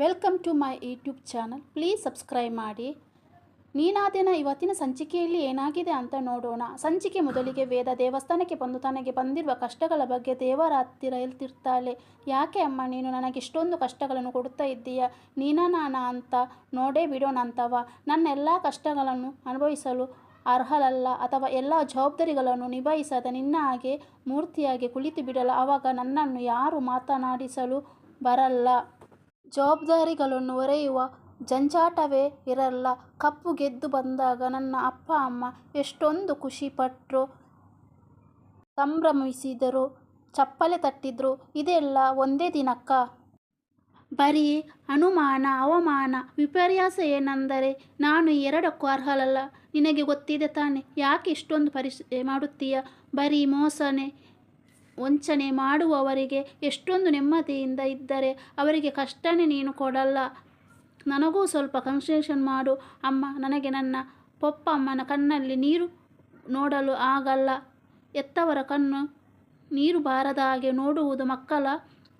Welcome to my YouTube channel please subscribe ಮಾಡಿ. ನೀನಾದಿನ ಇವತ್ತಿನ ಸಂಚಿಕೆಯಲ್ಲಿ ಏನಾಗಿದೆ ಅಂತ ನೋಡೋಣ. ಸಂಚಿಕೆ ಮೊದಲಿಗೆ ವೇದ ದೇವಸ್ಥಾನಕ್ಕೆ ಬಂದು ತನಗೆ ಬಂದಿರುವ ಕಷ್ಟಗಳ ಬಗ್ಗೆ ದೇವರ ಹತ್ತಿರ ಹೇಳ್ತಿರ್ತಾಳೆ. ಯಾಕೆ ಅಮ್ಮ, ನೀನು ನನಗೆ ಇಷ್ಟೊಂದು ಕಷ್ಟಗಳನ್ನು ಕೊಡುತ್ತಾ ಇದ್ದೀಯ? ನೀನ ನಾನ ಅಂತ ನೋಡೇ ಬಿಡೋಣ ಅಂತವ. ನನ್ನ ಎಲ್ಲ ಕಷ್ಟಗಳನ್ನು ಅನುಭವಿಸಲು ಅರ್ಹಲಲ್ಲ ಅಥವಾ ಎಲ್ಲ ಜವಾಬ್ದಾರಿಗಳನ್ನು ನಿಭಾಯಿಸದ ನಿನ್ನ ಹಾಗೆ ಮೂರ್ತಿಯಾಗಿ ಕುಳಿತು ಬಿಡಲು ಆವಾಗ ನನ್ನನ್ನು ಯಾರು ಮಾತನಾಡಿಸಲು ಬರಲ್ಲ. ಜವಾಬ್ದಾರಿಗಳನ್ನು ಒರೆಯುವ ಜಂಜಾಟವೇ ಇರಲ್ಲ. ಕಪ್ಪು ಗೆದ್ದು ಬಂದಾಗ ನನ್ನ ಅಪ್ಪ, ಅಮ್ಮ ಎಷ್ಟೊಂದು ಖುಷಿಪಟ್ಟರು ಸಂಭ್ರಮಿಸಿದರು, ಚಪ್ಪಲೆ ತಟ್ಟಿದ್ರು. ಇದೆಲ್ಲ ಒಂದೇ ದಿನಕ್ಕ? ಬರೀ ಅನುಮಾನ, ಅವಮಾನ, ವಿಪರ್ಯಾಸ ಏನೆಂದರೆ ನಾನು ಎರಡಕ್ಕೂ ಅರ್ಹಳಲ್ಲ. ನಿನಗೆ ಗೊತ್ತಿದೆ ತಾನೆ, ಯಾಕೆ ಇಷ್ಟೊಂದು ಪರಿಶ್ರಮ ಮಾಡುತ್ತೀಯ? ಬರೀ ಮೋಸನೆ. ವಂಚನೆ ಮಾಡುವವರಿಗೆ ಎಷ್ಟೊಂದು ನೆಮ್ಮದಿಯಿಂದ ಇದ್ದರೆ ಅವರಿಗೆ ಕಷ್ಟನೇ ನೀನು ಕೊಡಲ್ಲ. ನನಗೂ ಸ್ವಲ್ಪ ಕನ್ಸೆಷನ್ ಮಾಡು. ಅಮ್ಮ, ನನಗೆ ನನ್ನ ಪೊಪ್ಪಮ್ಮನ ಕಣ್ಣಲ್ಲಿ ನೀರು ನೋಡಲು ಆಗಲ್ಲ. ಎತ್ತವರ ಕಣ್ಣು ನೀರು ಬಾರದ ಹಾಗೆ ನೋಡುವುದು ಮಕ್ಕಳ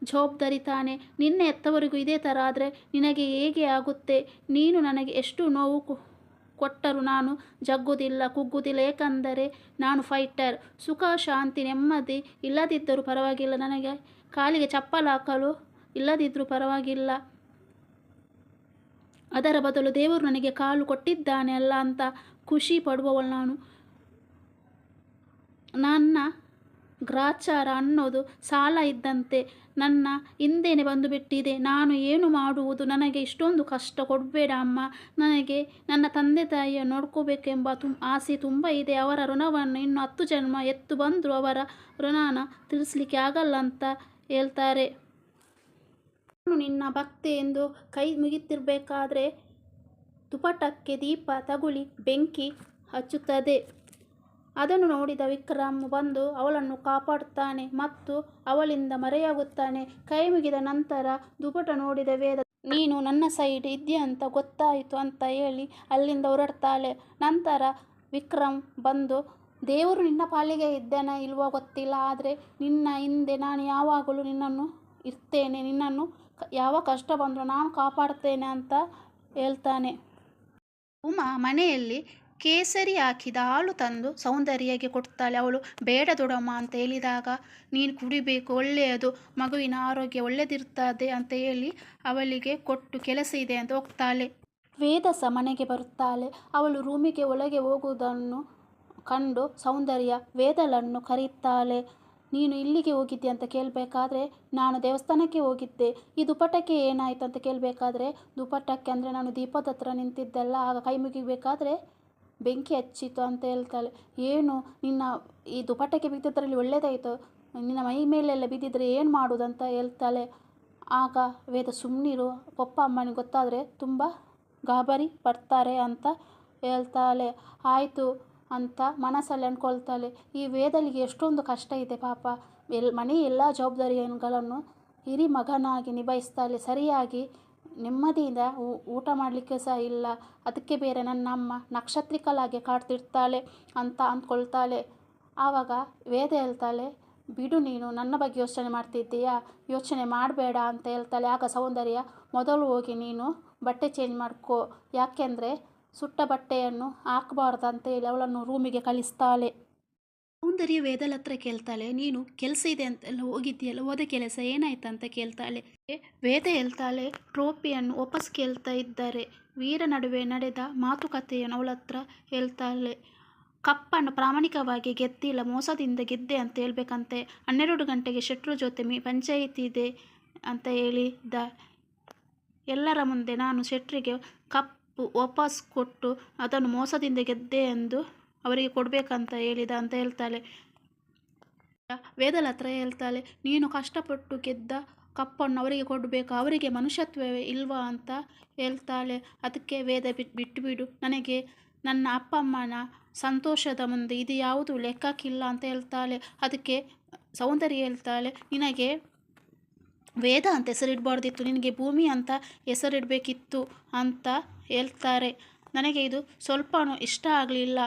ಜವಾಬ್ದಾರಿ ತಾನೆ. ನಿನ್ನೆ ಎತ್ತವರಿಗೂ ಇದೇ ಥರ ಆದರೆ ನಿನಗೆ ಹೇಗೆ ಆಗುತ್ತೆ? ನೀನು ನನಗೆ ಎಷ್ಟು ನೋವು ಕೊಟ್ಟರೂ ನಾನು. ಜಗ್ಗುದಿಲ್ಲ ಕುಗ್ಗುದಿಲ್ಲ ಏಕೆಂದರೆ ನಾನು ಫೈಟರ್ ಸುಖ, ಶಾಂತಿ, ನೆಮ್ಮದಿ ಇಲ್ಲದಿದ್ದರೂ ಪರವಾಗಿಲ್ಲ. ನನಗೆ ಕಾಲಿಗೆ ಚಪ್ಪಲು ಹಾಕಲು ಇಲ್ಲದಿದ್ದರೂ ಪರವಾಗಿಲ್ಲ. ಅದರ ಬದಲು ದೇವರು ನನಗೆ ಕಾಲು ಕೊಟ್ಟಿದ್ದಾನೆ ಅಲ್ಲ ಅಂತ ಖುಷಿ ಪಡುವವಳು ನಾನು. ನನ್ನ ಗ್ರಾಚಾರ ಅನ್ನೋದು ಸಾಲ ಇದ್ದಂತೆ ನನ್ನ ಹಿಂದೇನೆ ಬಂದು ಬಿಟ್ಟಿದೆ ನಾನು ಏನು ಮಾಡುವುದು? ನನಗೆ ಇಷ್ಟೊಂದು ಕಷ್ಟ. ಕೊಡಬೇಡ ಅಮ್ಮ. ನನಗೆ ನನ್ನ ತಂದೆ ತಾಯಿಯ ನೋಡ್ಕೋಬೇಕೆಂಬ ತುಂ ಆಸೆ ತುಂಬ ಇದೆ. ಅವರ ಋಣವನ್ನು ಇನ್ನು ಹತ್ತು ಜನ್ಮ ಎತ್ತು ಬಂದರೂ ಅವರ ಋಣನ ತೀರಿಸಲಿಕ್ಕೆ ಆಗಲ್ಲ ಅಂತ ಹೇಳ್ತಾರೆ. ನಾನು ನಿನ್ನ ಭಕ್ತಿ ಎಂದು ಕೈ ಮುಗಿತಿರ್ಬೇಕಾದ್ರೆ ತುಪಟಕ್ಕೆ ದೀಪ ತಗುಲಿ ಬೆಂಕಿ ಹಚ್ಚುತ್ತದೆ. ಅದನ್ನು ನೋಡಿದ ವಿಕ್ರಮ್ ಬಂದು ಅವಳನ್ನು ಕಾಪಾಡುತ್ತಾನೆ ಮತ್ತು ಅವಳಿಂದ ಮರೆಯಾಗುತ್ತಾನೆ. ಕೈ ಮುಗಿದ ನಂತರ ದುಪಟ ನೋಡಿದ ವೇದ, ನೀನು ನನ್ನ ಸೈಡ್ ಇದೆಯಾ ಅಂತ ಗೊತ್ತಾಯಿತು ಅಂತ ಹೇಳಿ ಅಲ್ಲಿಂದ ಹೊರಡ್ತಾಳೆ. ನಂತರ ವಿಕ್ರಮ್ ಬಂದು, ದೇವರು ನಿನ್ನ ಪಾಲಿಗೆ ಇದ್ದಾನ ಇಲ್ವೋ ಗೊತ್ತಿಲ್ಲ, ಆದರೆ ನಿನ್ನ ಹಿಂದೆ ನಾನು ಯಾವಾಗಲೂ ನಿನ್ನನ್ನು ಇರ್ತೇನೆ. ನಿನ್ನನ್ನು ಯಾವ ಕಷ್ಟ ಬಂದರೂ ನಾನು ಕಾಪಾಡ್ತೇನೆ ಅಂತ ಹೇಳ್ತಾನೆ. ಉಮಾ ಮನೆಯಲ್ಲಿ ಕೇಸರಿ ಹಾಕಿದ ಹಾಲು ತಂದು ಸೌಂದರ್ಯಗೆ ಕೊಡ್ತಾಳೆ. ಅವಳು, ಬೇಡ ದೊಡಮ್ಮ ಅಂತ ಹೇಳಿದಾಗ, ನೀನು ಕುಡಿಬೇಕು, ಒಳ್ಳೆಯದು, ಮಗುವಿನ ಆರೋಗ್ಯ ಒಳ್ಳೆದಿರ್ತದೆ ಅಂತ ಹೇಳಿ ಅವಳಿಗೆ ಕೊಟ್ಟು ಕೆಲಸ ಇದೆ ಅಂತ ಹೋಗ್ತಾಳೆ. ವೇದ ಸಹ ಮನೆಗೆ ಬರುತ್ತಾಳೆ. ಅವಳು ರೂಮಿಗೆ ಒಳಗೆ ಹೋಗುವುದನ್ನು ಕಂಡು ಸೌಂದರ್ಯ ವೇದಲನ್ನು ಕರೀತಾಳೆ ನೀನು ಇಲ್ಲಿಗೆ ಹೋಗಿದ್ದೆ ಅಂತ ಕೇಳಬೇಕಾದ್ರೆ, ನಾನು ದೇವಸ್ಥಾನಕ್ಕೆ ಹೋಗಿದ್ದೆ. ಈ ದುಪಟಕ್ಕೆ ಏನಾಯಿತು ಅಂತ ಕೇಳಬೇಕಾದ್ರೆ ದುಪಟಕ್ಕೆ ಅಂದರೆ ನಾನು ದೀಪದ ಹತ್ರ ನಿಂತಿದ್ದೆಲ್ಲ, ಆಗ ಕೈ ಮುಗಿಬೇಕಾದ್ರೆ ಬೆಂಕಿ ಹಚ್ಚಿತು ಅಂತ ಹೇಳ್ತಾಳೆ. ಏನು? ನಿನ್ನ ಈ ದುಪಟ್ಟಕ್ಕೆ ಬಿದ್ದಿದ್ದರಲ್ಲಿ ಒಳ್ಳೆಯದಾಯಿತು ನಿನ್ನ ಮೈ ಮೇಲೆಲ್ಲ ಬಿದ್ದಿದ್ರೆ ಏನು ಮಾಡೋದು ಅಂತ ಹೇಳ್ತಾಳೆ. ಆಗ ವೇದ ಸುಮ್ಮನಿರು ಪಪ್ಪ ಅಮ್ಮನಿಗೆ ಗೊತ್ತಾದರೆ ತುಂಬ ಗಾಬರಿ ಪಡ್ತಾರೆ ಅಂತ ಹೇಳ್ತಾಳೆ. ಆಯಿತು ಅಂತ ಮನಸ್ಸಲ್ಲಿ ಅಂದ್ಕೊಳ್ತಾಳೆ ಈ ವೇದಲಿಗೆ ಎಷ್ಟೊಂದು ಕಷ್ಟ ಇದೆ ಪಾಪ. ಎಲ್ ಮನೆಯ ಎಲ್ಲ ಜವಾಬ್ದಾರಿಗಳನ್ನು ಹಿರಿ ಮಗನಾಗಿ ನಿಭಾಯಿಸ್ತಾಳೆ. ಸರಿಯಾಗಿ ನೆಮ್ಮದಿಯಿಂದ ಊಟ ಮಾಡಲಿಕ್ಕೆ ಸಹ ಇಲ್ಲ. ಅದಕ್ಕೆ ಬೇರೆ ನನ್ನ ಅಮ್ಮ ನಕ್ಷತ್ರಿಕಲಾಗೆ ಕಾಡ್ತಿರ್ತಾಳೆ ಅಂತ ಅಂದ್ಕೊಳ್ತಾಳೆ. ಆವಾಗ ವೇದ ಹೇಳ್ತಾಳೆ, ಬಿಡು ನೀನು, ನನ್ನ ಬಗ್ಗೆ ಯೋಚನೆ ಮಾಡ್ತಿದ್ದೀಯಾ? ಯೋಚನೆ ಮಾಡಬೇಡ ಅಂತ ಹೇಳ್ತಾಳೆ. ಆಗ ಸೌಂದರ್ಯ, ಮೊದಲು ಹೋಗಿ ನೀನು ಬಟ್ಟೆ ಚೇಂಜ್ ಮಾಡ್ಕೋ. ಯಾಕೆಂದರೆ ಸುಟ್ಟ ಬಟ್ಟೆಯನ್ನು ಹಾಕಬಾರ್ದು ಅಂತ ಹೇಳಿ ಅವಳನ್ನು ರೂಮಿಗೆ ಕಳಿಸ್ತಾಳೆ. ಸೌಂದರ್ಯ ವೇದಲ್ ಹತ್ರ ಕೇಳ್ತಾಳೆ, ನೀನು ಕೆಲಸ ಇದೆ ಅಂತೆಲ್ಲ ಹೋಗಿದ್ದೀಯಲ್ಲ, ಹೋದ ಕೆಲಸ ಏನಾಯ್ತು ಅಂತ ಕೇಳ್ತಾಳೆ ವೇದ ಹೇಳ್ತಾಳೆ, ಟ್ರೋಪಿಯನ್ನು ವಾಪಸ್ ಕೇಳ್ತಾ ಇದ್ದಾರೆ. ವೀರ ನಡುವೆ ನಡೆದ ಮಾತುಕತೆಯನ್ನು ಅವಳ ಹತ್ರ ಹೇಳ್ತಾಳೆ. ಕಪ್ಪನ್ನು ಪ್ರಾಮಾಣಿಕವಾಗಿ ಗೆದ್ದಿಲ್ಲ ಮೋಸದಿಂದ ಗೆದ್ದೆ ಅಂತ ಹೇಳ್ಬೇಕಂತೆ. ಹನ್ನೆರಡು ಗಂಟೆಗೆ ಶೆಟ್ರು ಜೊತೆ ಮೀ, ಪಂಚಾಯಿತಿ ಇದೆ ಅಂತ ಹೇಳಿದ್ದ ಎಲ್ಲರ ಮುಂದೆ ನಾನು ಶೆಟ್ರಿಗೆ ಕಪ್ಪು ವಾಪಸ್ ಕೊಟ್ಟು ಅದನ್ನು ಮೋಸದಿಂದ ಗೆದ್ದೆ ಎಂದು ಅವರಿಗೆ ಕೊಡಬೇಕಂತ ಹೇಳಿದ ಅಂತ ಹೇಳ್ತಾಳೆ. ವೇದಲ ಹತ್ರ ಹೇಳ್ತಾಳೆ, ನೀನು ಕಷ್ಟಪಟ್ಟು ಗೆದ್ದ ಕಪ್ಪನ್ನು ಅವರಿಗೆ ಕೊಡಬೇಕು, ಅವರಿಗೆ ಮನುಷ್ಯತ್ವವೇ ಇಲ್ವಾ ಅಂತ ಹೇಳ್ತಾಳೆ. ಅದಕ್ಕೆ ವೇದ ಬಿಟ್ಟು ಬಿಡು ನನಗೆ ನನ್ನ ಅಪ್ಪ ಅಮ್ಮನ ಸಂತೋಷದ ಮುಂದೆ ಇದು ಯಾವುದು ಲೆಕ್ಕಕ್ಕಿಲ್ಲ ಅಂತ ಹೇಳ್ತಾಳೆ. ಅದಕ್ಕೆ ಸೌಂದರ್ಯ ಹೇಳ್ತಾಳೆ, ನಿನಗೆ ವೇದ ಅಂತ ಹೆಸರಿಡಬಾರ್ದಿತ್ತು, ನಿನಗೆ ಭೂಮಿ ಅಂತ ಹೆಸರಿಡಬೇಕಿತ್ತು ಅಂತ ಹೇಳ್ತಾರೆ. ನನಗೆ ಇದು ಸ್ವಲ್ಪನೂ ಇಷ್ಟ ಆಗಲಿಲ್ಲ.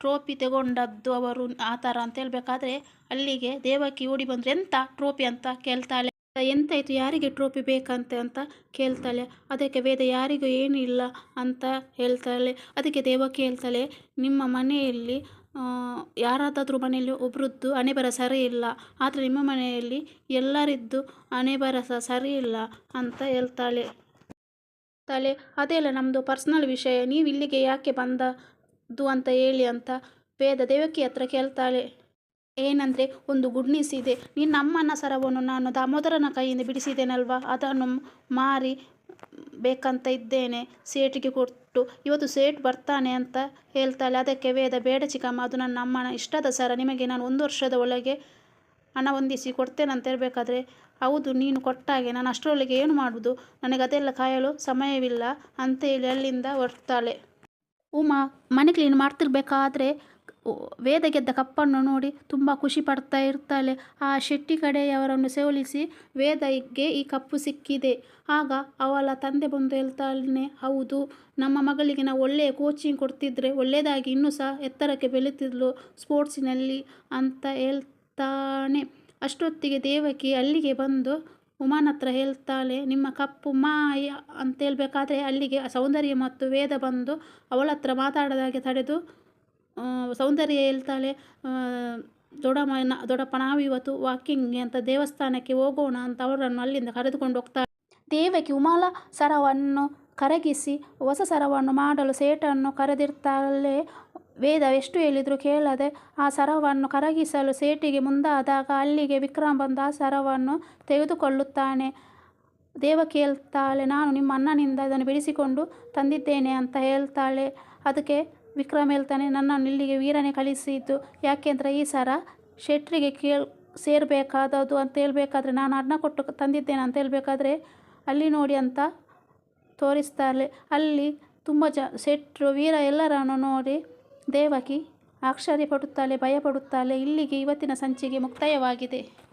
ಟ್ರೋಫಿ ತಗೊಂಡದ್ದು ಅವರು ಆ ಥರ ಅಂತ ಹೇಳ್ಬೇಕಾದ್ರೆ ಅಲ್ಲಿಗೆ ದೇವಕಿ ಓಡಿ ಬಂದರೆ ಎಂತ ಟ್ರೋಫಿ ಅಂತ ಕೇಳ್ತಾಳೆ. ಎಂತಾಯಿತು, ಯಾರಿಗೆ ಟ್ರೋಫಿ ಬೇಕಂತೆ ಅಂತ ಕೇಳ್ತಾಳೆ. ಅದಕ್ಕೆ ವೇದ ಯಾರಿಗೂ ಏನು ಇಲ್ಲ ಅಂತ ಹೇಳ್ತಾಳೆ. ಅದಕ್ಕೆ ದೇವಕಿ ಹೇಳ್ತಾಳೆ, ನಿಮ್ಮ ಮನೆಯಲ್ಲಿ ಯಾರದಾದ್ರೂ ಮನೆಯಲ್ಲಿ ಒಬ್ರದ್ದು ಹಣೆಬರ ಸರಿ ಇಲ್ಲ. ಆದರೆ ನಿಮ್ಮ ಮನೆಯಲ್ಲಿ ಎಲ್ಲರಿದ್ದು ಹಣೆಬರ ಸಹ ಸರಿ ಇಲ್ಲ ಅಂತ ಹೇಳ್ತಾಳೆ. ತಲೆ ಅದೆಲ್ಲ ನಮ್ಮದು ಪರ್ಸ್ನಲ್ ವಿಷಯ. ನೀವು ಇಲ್ಲಿಗೆ ಯಾಕೆ ಬಂದದ್ದು ಅಂತ ಹೇಳಿ ಅಂತ ವೇದ ದೇವಕಿ ಹತ್ರ ಕೇಳ್ತಾಳೆ. ಏನಂದರೆ, ಒಂದು ಗುಡ್ ಇದೆ. ನಿನ್ನ ಅಮ್ಮನ ಸರವನ್ನು ನಾನು ದಾಮೋದರನ ಕೈಯಿಂದ ಬಿಡಿಸಿದ್ದೇನಲ್ವಾ? ಅದನ್ನು ಮಾರಿ ಬೇಕಂತ ಇದ್ದೇನೆ. ಸೇಟಿಗೆ ಕೊಟ್ಟು, ಇವತ್ತು ಸೇಟ್ ಬರ್ತಾನೆ ಅಂತ ಹೇಳ್ತಾಳೆ. ಅದಕ್ಕೆ ವೇದ, ಬೇಡ ಚಿಕ್ಕಮ್ಮ, ಅದು ನನ್ನ ಅಮ್ಮನ ಇಷ್ಟದ ಸರ. ನಿಮಗೆ ನಾನು ಒಂದು ವರ್ಷದ ಒಳಗೆ ಹಣ ಹೊಂದಿಸಿ ಕೊಡ್ತೇನೆ ಅಂತ ಹೇಳಬೇಕಾದ್ರೆ, ಹೌದು, ನೀನು ಕೊಟ್ಟಾಗೆ ನಾನು ಅಷ್ಟರೊಳಗೆ ಏನು ಮಾಡುವುದು? ನನಗೆ ಅದೆಲ್ಲ ಕಾಯಲು ಸಮಯವಿಲ್ಲ ಅಂತ ಹೇಳಿ ಅಲ್ಲಿಂದ ಹೊರ್ತಾಳೆ ಉಮಾ ಮನೆ ಕ್ಲೀನ್ ಮಾಡ್ತಿರ್ಬೇಕಾದ್ರೆ ವೇದ ಗೆದ್ದ ಕಪ್ಪನ್ನು ನೋಡಿ ತುಂಬ ಖುಷಿ ಪಡ್ತಾ ಇರ್ತಾಳೆ. ಆ ಶೆಟ್ಟಿ ಕಡೆಯವರನ್ನು ಸೋಲಿಸಿ ವೇದಗೆ ಈ ಕಪ್ಪು ಸಿಕ್ಕಿದೆ. ಆಗ ಅವಳ ತಂದೆ ಬಂದು ಹೇಳ್ತಾನೆ, ಹೌದು, ನಮ್ಮ ಮಗಳಿಗೆ ನಾವು ಒಳ್ಳೆಯ ಕೋಚಿಂಗ್ ಕೊಡ್ತಿದ್ರೆ ಒಳ್ಳೆಯದಾಗಿ ಇನ್ನೂ ಸಹ ಎತ್ತರಕ್ಕೆ ಬೆಳೀತಿದ್ಲು ಸ್ಪೋರ್ಟ್ಸಿನಲ್ಲಿ ಅಂತ ಹೇಳ್ತಾನೆ. ಅಷ್ಟೊತ್ತಿಗೆ ದೇವಕಿ ಅಲ್ಲಿಗೆ ಬಂದು ಉಮಾನ ಹತ್ರ ಹೇಳ್ತಾಳೆ, ನಿಮ್ಮ ಕಪ್ಪು ಮಾಯ ಅಂತ ಹೇಳಬೇಕಾದ್ರೆ ಅಲ್ಲಿಗೆ ಸೌಂದರ್ಯ ಮತ್ತು ವೇದ ಬಂದು ಅವಳ ಹತ್ರ ಮಾತಾಡೋದಾಗೆ ತಡೆದು ಸೌಂದರ್ಯ ಹೇಳ್ತಾಳೆ ದೊಡ್ಡಮ್ಮ ದೊಡ್ಡಪ್ಪ ನಾವು ಇವತ್ತು ವಾಕಿಂಗ್ ಅಂತ ದೇವಸ್ಥಾನಕ್ಕೆ ಹೋಗೋಣ ಅಂತ ಅವರನ್ನು ಅಲ್ಲಿಂದ ಕರೆದುಕೊಂಡು ಹೋಗ್ತಾಳೆ ದೇವಕಿ ಉಮಾಲ ಸರವನ್ನು ಕರಗಿಸಿ, ಹೊಸ ಸರವನ್ನು ಮಾಡಲು ಸೇಟನ್ನು ಕರೆದಿರ್ತಾಳೆ. ವೇದ ಎಷ್ಟು ಹೇಳಿದರೂ ಕೇಳದೆ ಆ ಸರವನ್ನು ಕರಗಿಸಲು ಸೇಟಿಗೆ ಮುಂದಾದಾಗ ಅಲ್ಲಿಗೆ ವಿಕ್ರಮ್ ಬಂದು ಆ ಸರವನ್ನು ತೆಗೆದುಕೊಳ್ಳುತ್ತಾನೆ. ದೇವ ಕೇಳ್ತಾಳೆ, ನಾನು ನಿಮ್ಮ ಅಣ್ಣನಿಂದ ಇದನ್ನು ಬಿಡಿಸಿಕೊಂಡು ತಂದಿದ್ದೇನೆ ಅಂತ ಹೇಳ್ತಾಳೆ. ಅದಕ್ಕೆ ವಿಕ್ರಮ್ ಹೇಳ್ತಾನೆ, ನನ್ನನ್ನು ಇಲ್ಲಿಗೆ ವೀರನೇ ಕಳಿಸಿದ್ದು. ಯಾಕೆಂದರೆ ಈ ಸರ ಶೆಟ್ರಿಗೆ ಕೇಳ್, ಸೇರಬೇಕಾದದ್ದು ಅಂತ ಹೇಳಬೇಕಾದ್ರೆ ನಾನು ಅಣ್ಣ ಕೊಟ್ಟು ತಂದಿದ್ದೇನೆ ಅಂತ ಹೇಳಬೇಕಾದ್ರೆ ಅಲ್ಲಿ ನೋಡಿ ಅಂತ ತೋರಿಸ್ತಾರೆ ಅಲ್ಲಿ ತುಂಬ ಜ, ಶೆಟ್ರು, ವೀರ ಎಲ್ಲರನ್ನು ನೋಡಿ ದೇವಕಿ ಆಶ್ಚರ್ಯಪಡುತ್ತಾಳೆ ಭಯಪಡುತ್ತಾಳೆ. ಇಲ್ಲಿಗೆ ಇವತ್ತಿನ ಸಂಚಿಗೆ ಮುಕ್ತಾಯವಾಗಿದೆ.